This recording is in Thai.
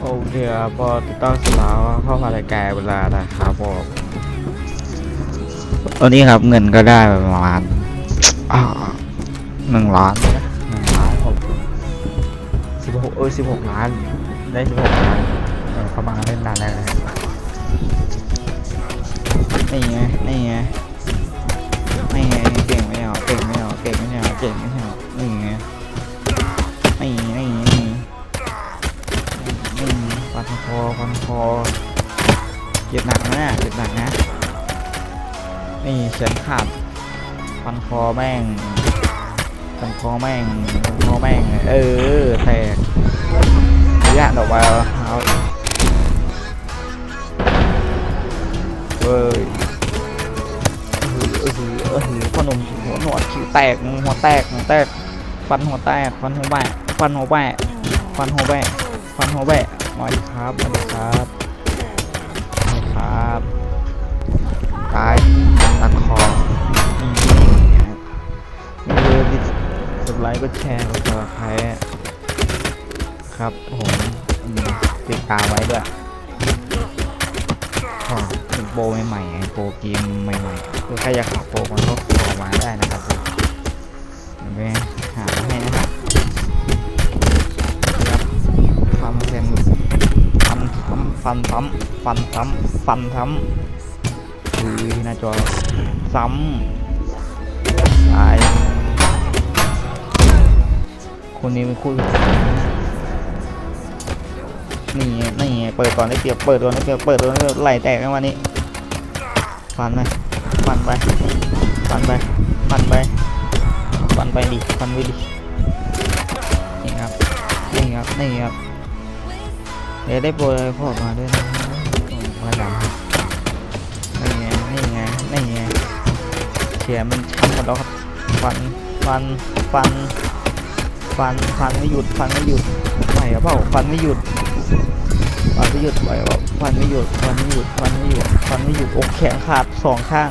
โอเคครับพอติดตั้งเสร็จแล้วเข้ามารายการเวลานะครับผมตอนนี้ครับเงินก็ได้ประมาณอ่าหนึ่งล้านนะหนึ่งล้านผมสิบหกเออสิบหกล้าน ได้สิบหกล้านเออเข้ามาเล่นนานแล้วนะนี่ไงนี่ไง ไม่เอาเก่งไม่เอานี่ไงนี่นี่นี่อืมฟันคอฟันคอเจ็บหนักนะเจ็บหนักนะ นี่เขียนขาดฟันคอแม่งฟันคอแม่งฟันคอแม่ง เออแตกระยะดอกมาเอาเอ้ยเออ ออเออพ่อหนุ่มหัวหนวดคิ้วแตกหัวแตกหัวแตกฟันหัวแตกฟันหัวแบะฟันหัวแบะฟันหัวแบะฟันหัวแบะมาดีครับมาดีครับมาดีครับตายตัดคออืมไม่ลืมกดไลค์กดแชร์กดติดตามครับผมติดตามไว้ด้วย โปรใหม่ๆโปรเกมใหม่ๆคือใครอยากหาโปรมันก็ขอมาได้นะครับเดี๋ยวไปหาให้นะครับครับฟันเซนฟันซ้ำฟันซ้ำฟันซ้ำฟันซ้ำคือหน้าจอซ้ำตายคนนี้เป็นคู่นี่นี่เปิดก่อนได้เปรียบเปิดก่อนได้เปรียบเปิดก่อนได้เปรียบไหลแตกกันวันนี้ ฟันไปฟันไปฟันไปฟันไปฟันไปดิฟันไปดินี่ครับนี่ครับนี่ครับเดี๋ยวได้โปรยพอมาด้วยนะมาดำนี่ไงนี่ไงนี่ไงเขียมันช้ำหมดแล้วครับฟันฟันฟันฟันฟันไม่หยุดฟันไม่หยุดไหวหรือเปล่าฟันไม่หยุด ฟันไม่หยุดไหวหรือเปล่าฟันไม่หยุดฟันไม่หยุดฟันไม่หยุดฟันไม่หยุดอกแขนขาดสองข้าง